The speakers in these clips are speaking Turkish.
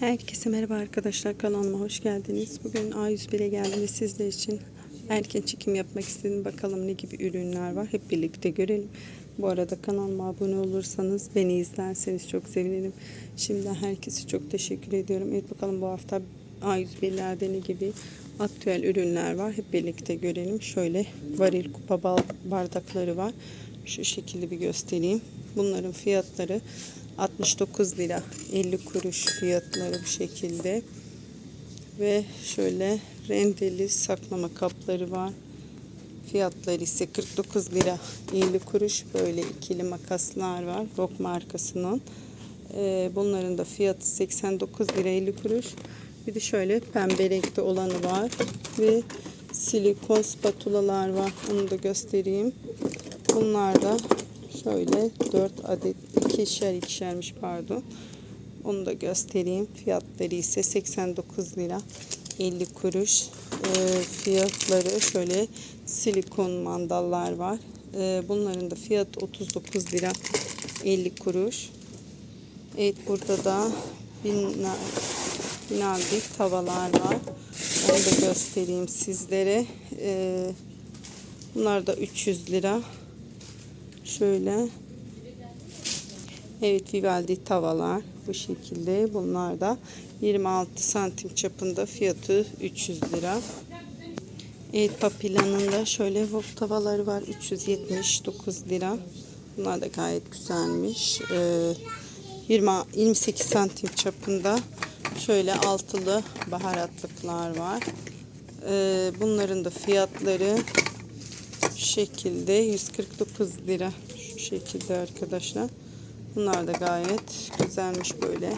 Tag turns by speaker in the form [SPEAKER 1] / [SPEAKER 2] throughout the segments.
[SPEAKER 1] Herkese merhaba arkadaşlar kanalıma hoş geldiniz. Bugün A101'e geldim ve sizler için erken çekim yapmak istedim. Bakalım ne gibi ürünler var. Hep birlikte görelim. Bu arada kanalıma abone olursanız beni izlerseniz çok sevinirim. Şimdiden herkese çok teşekkür ediyorum. Evet bakalım bu hafta A101'lerde ne gibi aktüel ürünler var. Hep birlikte görelim. Şöyle varil kupa bardakları var. Şu şekilde bir göstereyim. Bunların fiyatları 69 lira 50 kuruş fiyatları bu şekilde. Ve şöyle rendeli saklama kapları var. Fiyatları ise 49 lira 50 kuruş. Böyle ikili makaslar var Rock markasının. Ee, bunların da fiyatı 89 lira 50 kuruş. Bir de şöyle pembe renkte olanı var ve silikon spatulalar var. Onu da göstereyim. Bunlar da şöyle 4 adet ikişer ikişermiş pardon. Onu da göstereyim. Fiyatları ise 89 lira 50 kuruş. Ee, fiyatları şöyle silikon mandallar var. Ee, bunların da fiyatı 39 lira 50 kuruş. Evet burada da bina, binaldi tavalar var. Onu da göstereyim sizlere. Ee, bunlar da 300 lira. Şöyle Evet Vivaldi tavalar bu şekilde. Bunlar da 26 santim çapında fiyatı 300 lira. Evet Papila'nın da şöyle wok tavaları var 379 lira. Bunlar da gayet güzelmiş. Ee, 20 28 santim çapında şöyle altılı baharatlıklar var. Ee, bunların da fiyatları şu şekilde 149 lira şu şekilde arkadaşlar. Bunlar da gayet güzelmiş böyle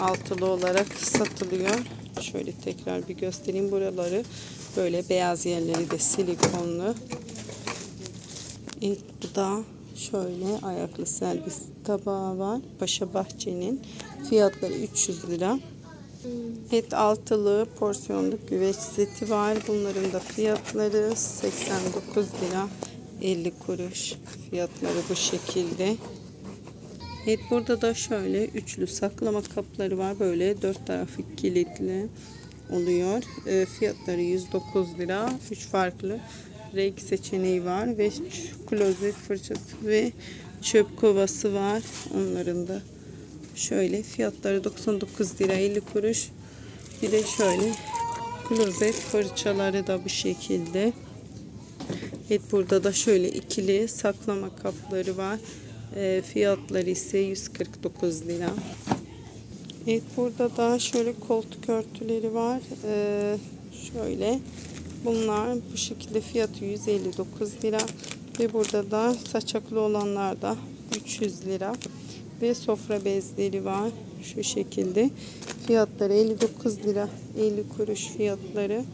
[SPEAKER 1] altılı olarak satılıyor. Şöyle tekrar bir göstereyim buraları. Böyle beyaz yerleri de silikonlu. İlk bu da şöyle ayaklı servis tabağı var. Paşa Bahçe'nin fiyatları 300 lira. Et altılı porsiyonluk güveç seti var. Bunların da fiyatları 89 lira 50 kuruş. Fiyatları bu şekilde. Evet burada da şöyle üçlü saklama kapları var. Böyle dört tarafı kilitli oluyor. E, fiyatları 109 lira. Üç farklı renk seçeneği var ve klozet fırçası ve çöp kovası var. Onların da şöyle fiyatları 99 lira 50 kuruş. Bir de şöyle klozet fırçaları da bu şekilde. Evet burada da şöyle ikili saklama kapları var. E, fiyatları ise 149 lira. Evet burada da şöyle koltuk örtüleri var. E, şöyle bunlar bu şekilde fiyatı 159 lira. Ve burada da saçaklı olanlar da 300 lira. Ve sofra bezleri var. Şu şekilde. Fiyatları 59 lira 50 kuruş fiyatları.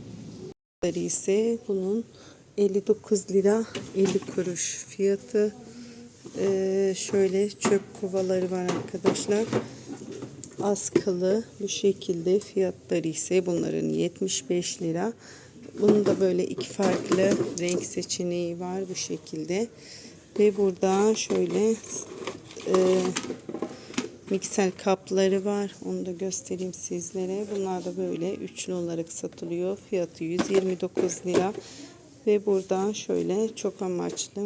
[SPEAKER 1] İse bunun 59 lira 50 kuruş fiyatı. Ee, şöyle çöp kovaları var arkadaşlar. Askılı bu şekilde fiyatları ise bunların 75 lira. Bunun da böyle iki farklı renk seçeneği var bu şekilde. Ve burada şöyle e, mikser kapları var. Onu da göstereyim sizlere. Bunlar da böyle üçlü olarak satılıyor. Fiyatı 129 lira. Ve burada şöyle çok amaçlı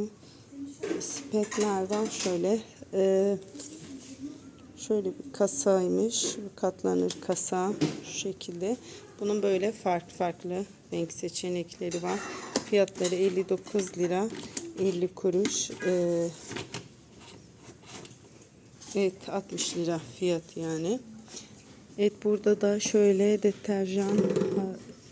[SPEAKER 1] spetler var. Şöyle e, şöyle bir kasaymış. Katlanır kasa şu şekilde. Bunun böyle farklı farklı renk seçenekleri var. Fiyatları 59 lira 50 kuruş. E, evet 60 lira fiyat yani. Evet burada da şöyle deterjan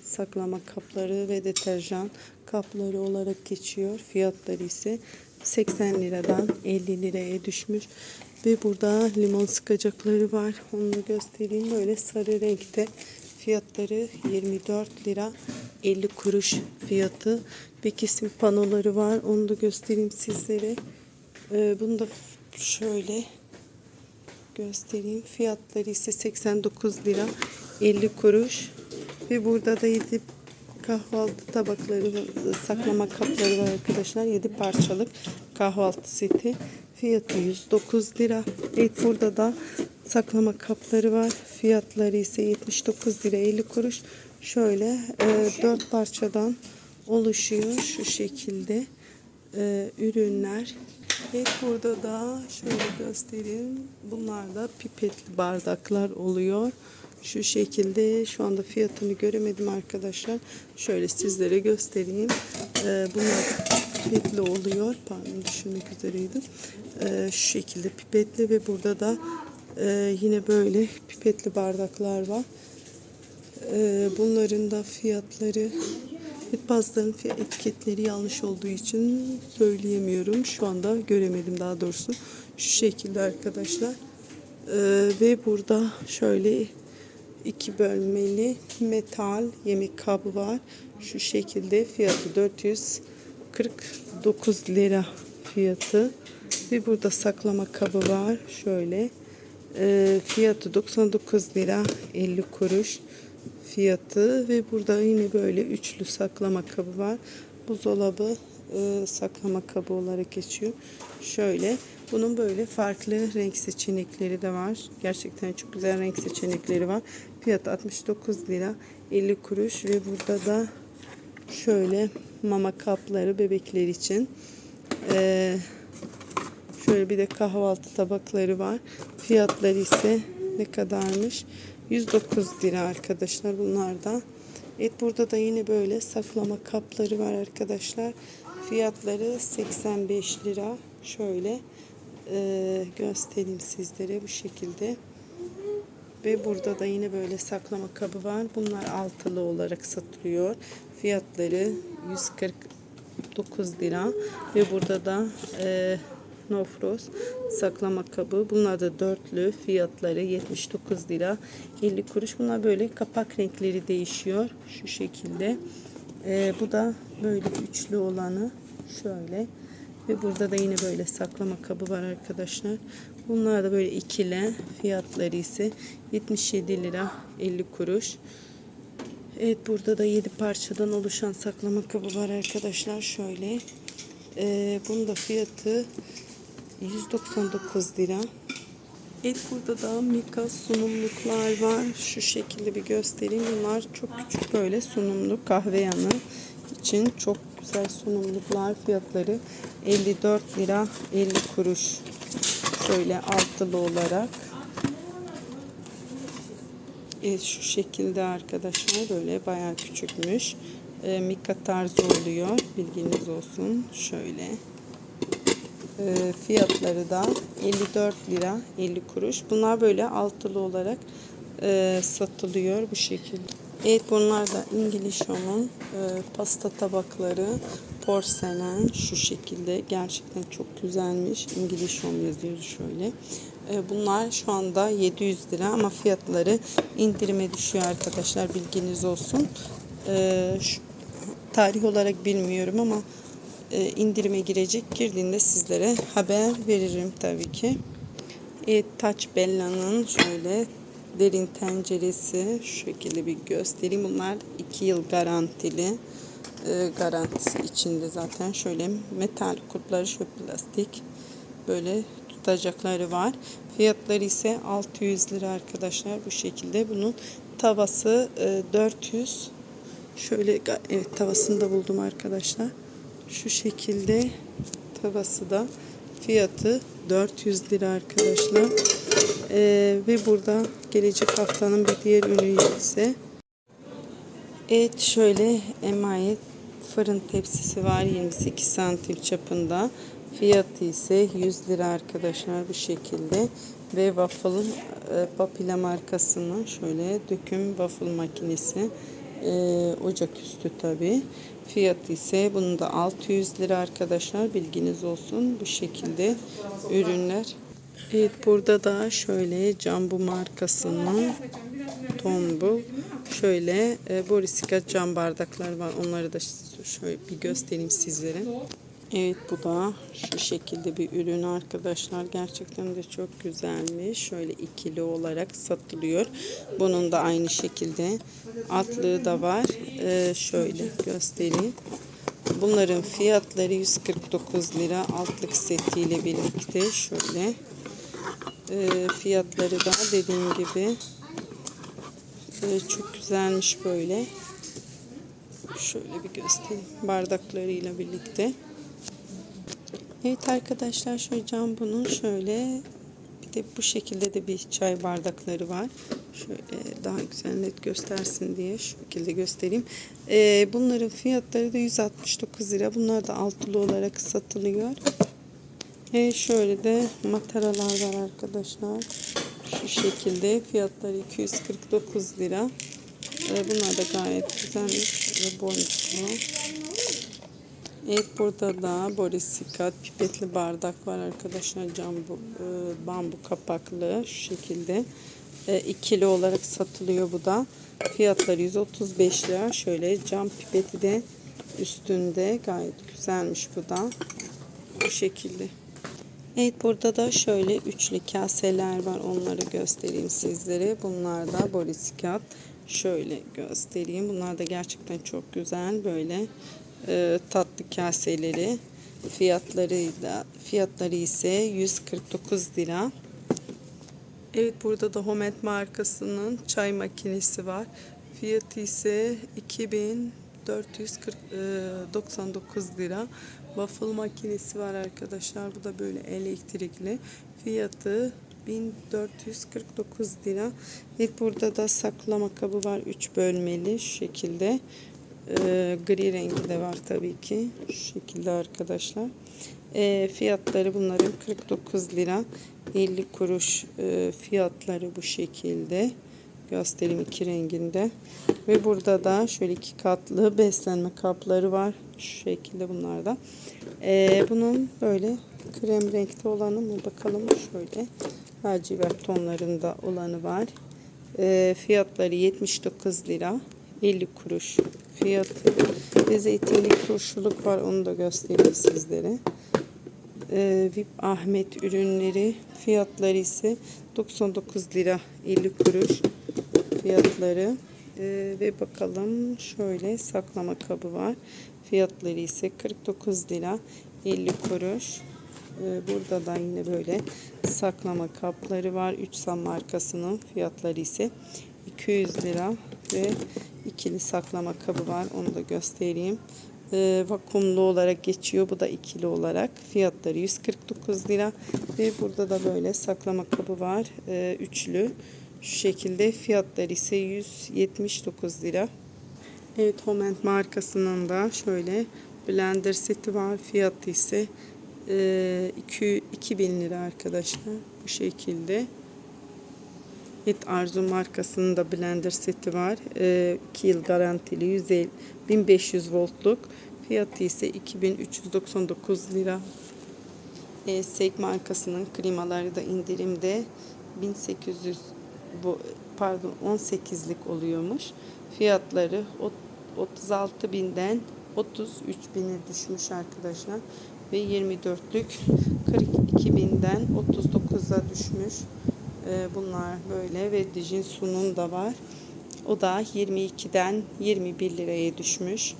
[SPEAKER 1] saklama kapları ve deterjan kapları olarak geçiyor. Fiyatları ise 80 liradan 50 liraya düşmüş. Ve burada limon sıkacakları var. Onu da göstereyim. Böyle sarı renkte. Fiyatları 24 lira 50 kuruş fiyatı. Bir kesim panoları var. Onu da göstereyim sizlere. Ee, bunu da şöyle göstereyim. Fiyatları ise 89 lira 50 kuruş. Ve burada da 7 kahvaltı tabakları, saklama kapları var arkadaşlar. 7 parçalık kahvaltı seti. Fiyatı 109 lira. Evet burada da saklama kapları var. Fiyatları ise 79 lira 50 kuruş. Şöyle e, 4 parçadan oluşuyor şu şekilde e, ürünler. Ve burada da şöyle göstereyim. Bunlar da pipetli bardaklar oluyor. Şu şekilde şu anda fiyatını göremedim arkadaşlar. Şöyle sizlere göstereyim. Ee, bunlar pipetli oluyor. Pardon düşünmek üzereydim. Ee, şu şekilde pipetli ve burada da e, yine böyle pipetli bardaklar var. Ee, bunların da fiyatları bazılarının fiyat etiketleri yanlış olduğu için söyleyemiyorum. Şu anda göremedim daha doğrusu. Şu şekilde arkadaşlar. Ee, ve burada şöyle iki bölmeli metal yemek kabı var. Şu şekilde fiyatı 449 lira fiyatı. Ve burada saklama kabı var. Şöyle. Ee, fiyatı 99 lira 50 kuruş fiyatı ve burada yine böyle üçlü saklama kabı var. Buzdolabı e, saklama kabı olarak geçiyor. Şöyle bunun böyle farklı renk seçenekleri de var. Gerçekten çok güzel renk seçenekleri var. Fiyat 69 lira 50 kuruş ve burada da şöyle mama kapları bebekler için. Ee, şöyle bir de kahvaltı tabakları var. Fiyatları ise ne kadarmış? 109 lira arkadaşlar bunlar da. Evet burada da yine böyle saklama kapları var arkadaşlar. Fiyatları 85 lira. Şöyle e, göstereyim sizlere bu şekilde. Ve burada da yine böyle saklama kabı var. Bunlar altılı olarak satılıyor. Fiyatları 149 lira. Ve burada da e, No Frost saklama kabı. Bunlar da dörtlü. Fiyatları 79 lira 50 kuruş. Bunlar böyle kapak renkleri değişiyor. Şu şekilde. E, bu da böyle üçlü olanı. Şöyle. Ve burada da yine böyle saklama kabı var arkadaşlar. Bunlar da böyle ikili. Fiyatları ise 77 lira 50 kuruş. Evet burada da 7 parçadan oluşan saklama kabı var arkadaşlar. Şöyle. Ee, bunun da fiyatı 199 lira. Evet burada da Mika sunumluklar var. Şu şekilde bir göstereyim. Bunlar çok küçük böyle sunumluk kahve yanı için çok güzel sunumluklar. Fiyatları 54 lira 50 kuruş. Şöyle altılı olarak. Evet şu şekilde arkadaşlar böyle bayağı küçükmüş. E, Mika tarzı oluyor. Bilginiz olsun. Şöyle. E, fiyatları da 54 lira 50 kuruş. Bunlar böyle altılı olarak e, satılıyor bu şekilde. Evet bunlar da İngiliz Home'un e, pasta tabakları porselen şu şekilde gerçekten çok güzelmiş. İngiliz Home yazıyor şöyle. E, bunlar şu anda 700 lira ama fiyatları indirime düşüyor arkadaşlar bilginiz olsun. E, şu, tarih olarak bilmiyorum ama e, indirime girecek. Girdiğinde sizlere haber veririm tabii ki. Evet Taç Bella'nın şöyle derin tenceresi şu şekilde bir göstereyim. Bunlar 2 yıl garantili. E, garantisi içinde zaten şöyle metal kupları şu plastik böyle tutacakları var. Fiyatları ise 600 lira arkadaşlar bu şekilde. Bunun tavası e, 400 şöyle evet tavasını da buldum arkadaşlar. Şu şekilde tavası da fiyatı 400 lira arkadaşlar. Ee, ve burada gelecek haftanın bir diğer ürünü ise evet şöyle emanet fırın tepsisi var 28 santim çapında. Fiyatı ise 100 lira arkadaşlar bu şekilde. Ve waffle'ın e, Papila markasının şöyle döküm waffle makinesi. E, ocaküstü tabi. Fiyatı ise bunun da 600 lira arkadaşlar bilginiz olsun. Bu şekilde ürünler. Evet burada da şöyle Cambu markasının Tombu şöyle e, Borisika cam bardaklar var. Onları da şöyle bir göstereyim sizlere. Evet bu da şu şekilde bir ürün arkadaşlar. Gerçekten de çok güzelmiş. Şöyle ikili olarak satılıyor. Bunun da aynı şekilde altlığı da var. Ee, şöyle göstereyim. Bunların fiyatları 149 lira. Altlık setiyle birlikte şöyle Ee, fiyatları da dediğim gibi ee, çok güzelmiş böyle. Şöyle bir göstereyim. Bardaklarıyla birlikte. Evet arkadaşlar şöyle cam bunun şöyle bir de bu şekilde de bir çay bardakları var. Şöyle daha güzel net göstersin diye şu şekilde göstereyim. Ee, bunların fiyatları da 169 lira. Bunlar da altılı olarak satılıyor. Ve şöyle de mataralar var arkadaşlar. Şu şekilde fiyatları 249 lira. Ee, bunlar da gayet güzelmiş. Ve boncuklu. Evet burada da borisikat pipetli bardak var arkadaşlar. Cam bu, e, bambu kapaklı şu şekilde. E, ikili olarak satılıyor bu da. Fiyatları 135 lira. Şöyle cam pipeti de üstünde. Gayet güzelmiş bu da. Bu şekilde. Evet burada da şöyle üçlü kaseler var. Onları göstereyim sizlere. Bunlar da borisikat. Şöyle göstereyim. Bunlar da gerçekten çok güzel. Böyle e, tatlı kaseleri. Fiyatları da fiyatları ise 149 lira. Evet burada da Homet markasının çay makinesi var. Fiyatı ise 2499 lira. Waffle makinesi var arkadaşlar. Bu da böyle elektrikli. Fiyatı 1449 lira. Evet burada da saklama kabı var. 3 bölmeli şu şekilde. Ee, gri rengi de var tabii ki. Şu şekilde arkadaşlar. Ee, fiyatları bunların 49 lira. 50 kuruş e, fiyatları bu şekilde. Göstereyim iki renginde. Ve burada da şöyle iki katlı beslenme kapları var. Şu şekilde bunlarda. Ee, bunun böyle krem renkte olanı mı bakalım şöyle. Lacivert tonlarında olanı var. Ee, fiyatları 79 lira. 50 kuruş fiyatı. Ve zeytinli turşuluk var. Onu da göstereyim sizlere. Ee, VIP Ahmet ürünleri fiyatları ise 99 lira 50 kuruş fiyatları. Ee, ve bakalım şöyle saklama kabı var. Fiyatları ise 49 lira 50 kuruş. Ee, burada da yine böyle saklama kapları var. 3 Sam markasının fiyatları ise 200 lira ve ikili saklama kabı var. Onu da göstereyim. Ee, vakumlu olarak geçiyor. Bu da ikili olarak. Fiyatları 149 lira. Ve burada da böyle saklama kabı var. Ee, üçlü. Şu şekilde fiyatları ise 179 lira. Evet Homent markasının da şöyle blender seti var. Fiyatı ise e, 2, 2000 lira arkadaşlar. Bu şekilde. Evet Arzu markasının da blender seti var. 2 yıl garantili 150, 1500 voltluk. Fiyatı ise 2399 lira. E, Sek markasının klimaları da indirimde 1800 bu pardon 18'lik oluyormuş. Fiyatları 36 binden 33 bine düşmüş arkadaşlar ve 24'lük 42 binden 39'a düşmüş. Ee, bunlar böyle ve Dijin Su'nun da var. O da 22'den 21 liraya düşmüş.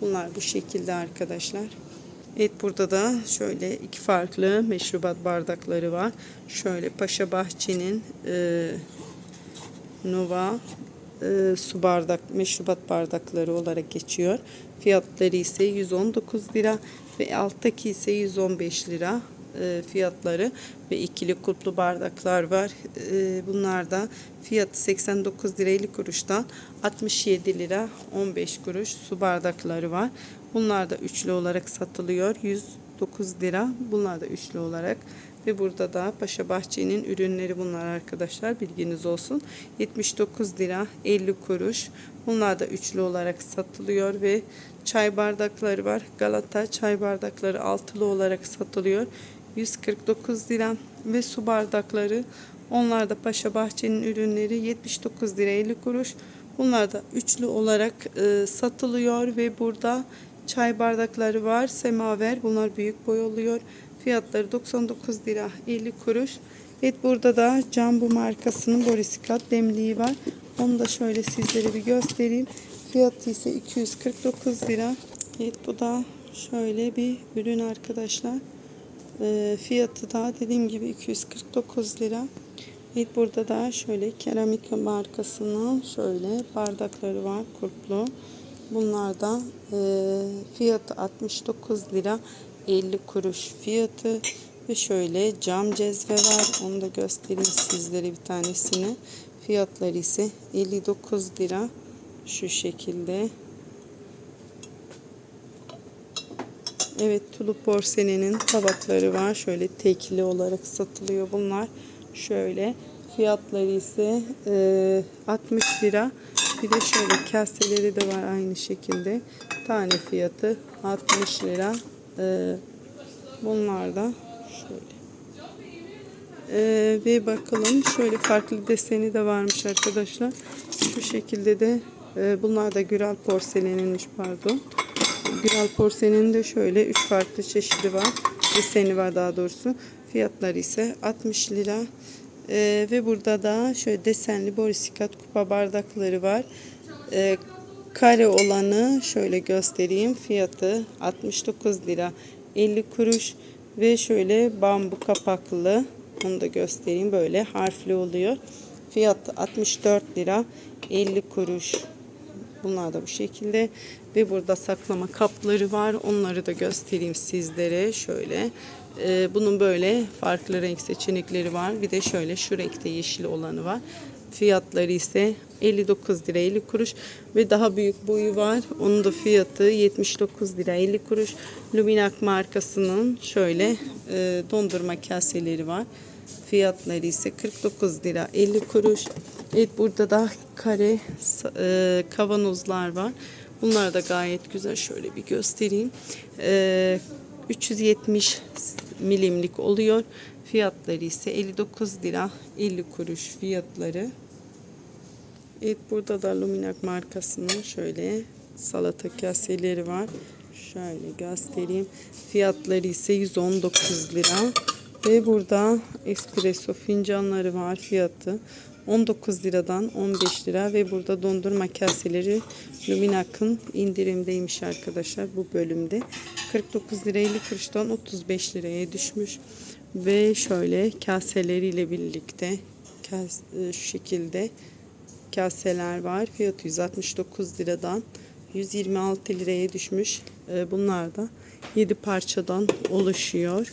[SPEAKER 1] Bunlar bu şekilde arkadaşlar. Evet burada da şöyle iki farklı meşrubat bardakları var. Şöyle Paşa Bahçe'nin e, Nova e, su bardak meşrubat bardakları olarak geçiyor. Fiyatları ise 119 lira ve alttaki ise 115 lira e, fiyatları ve ikili kulplu bardaklar var. E, bunlar da fiyatı 89 lira 50 kuruştan 67 lira 15 kuruş su bardakları var. Bunlar da üçlü olarak satılıyor. 109 lira. Bunlar da üçlü olarak ve burada da Paşa Bahçe'nin ürünleri bunlar arkadaşlar. Bilginiz olsun. 79 lira 50 kuruş. Bunlar da üçlü olarak satılıyor ve çay bardakları var. Galata çay bardakları altılı olarak satılıyor. 149 lira ve su bardakları onlar da Paşa Bahçe'nin ürünleri 79 lira 50 kuruş. Bunlar da üçlü olarak e, satılıyor ve burada çay bardakları var. Semaver bunlar büyük boy oluyor. Fiyatları 99 lira 50 kuruş. Evet burada da Cambu markasının borisikat demliği var. Onu da şöyle sizlere bir göstereyim. Fiyatı ise 249 lira. Evet bu da şöyle bir ürün arkadaşlar. Ee, fiyatı da dediğim gibi 249 lira. Evet burada da şöyle keramik markasının şöyle bardakları var kurplu. Bunlar da e, fiyatı 69 lira 50 kuruş fiyatı ve şöyle cam cezve var. Onu da göstereyim sizlere bir tanesini. Fiyatları ise 59 lira şu şekilde. Evet tulu porselenin tabakları var. Şöyle tekli olarak satılıyor bunlar. Şöyle fiyatları ise e, 60 lira. Bir de şöyle kaseleri de var aynı şekilde. Tane fiyatı 60 lira. E, bunlar da şöyle. E, ve bakalım şöyle farklı deseni de varmış arkadaşlar. Şu şekilde de e, bunlar da Güral porseleninmiş pardon. Güral porselenin de şöyle 3 farklı çeşidi var. Deseni var daha doğrusu. Fiyatları ise 60 lira. Ee, ve burada da şöyle desenli borisikat kupa bardakları var. Ee, kare olanı şöyle göstereyim. Fiyatı 69 lira 50 kuruş. Ve şöyle bambu kapaklı. Onu da göstereyim. Böyle harfli oluyor. Fiyatı 64 lira 50 kuruş. Bunlar da bu şekilde ve burada saklama kapları var. Onları da göstereyim sizlere. Şöyle Ee, bunun böyle farklı renk seçenekleri var. Bir de şöyle şu renkte yeşil olanı var. Fiyatları ise 59 lira 50 kuruş ve daha büyük boyu var. Onun da fiyatı 79 lira 50 kuruş. Luminac markasının şöyle e, dondurma kaseleri var. Fiyatları ise 49 lira 50 kuruş. Evet burada da kare e, kavanozlar var. Bunlar da gayet güzel. Şöyle bir göstereyim. E, 370 milimlik oluyor. Fiyatları ise 59 lira 50 kuruş fiyatları. Evet burada da Luminac markasının şöyle salata kaseleri var. Şöyle göstereyim. Fiyatları ise 119 lira. Ve burada espresso fincanları var fiyatı. 19 liradan 15 lira ve burada dondurma kaseleri Luminac'ın indirimdeymiş arkadaşlar bu bölümde. 49 lira 50 kuruştan 35 liraya düşmüş. Ve şöyle kaseleriyle birlikte e, şu şekilde kaseler var. Fiyatı 169 liradan 126 liraya düşmüş. E, Bunlar da 7 parçadan oluşuyor.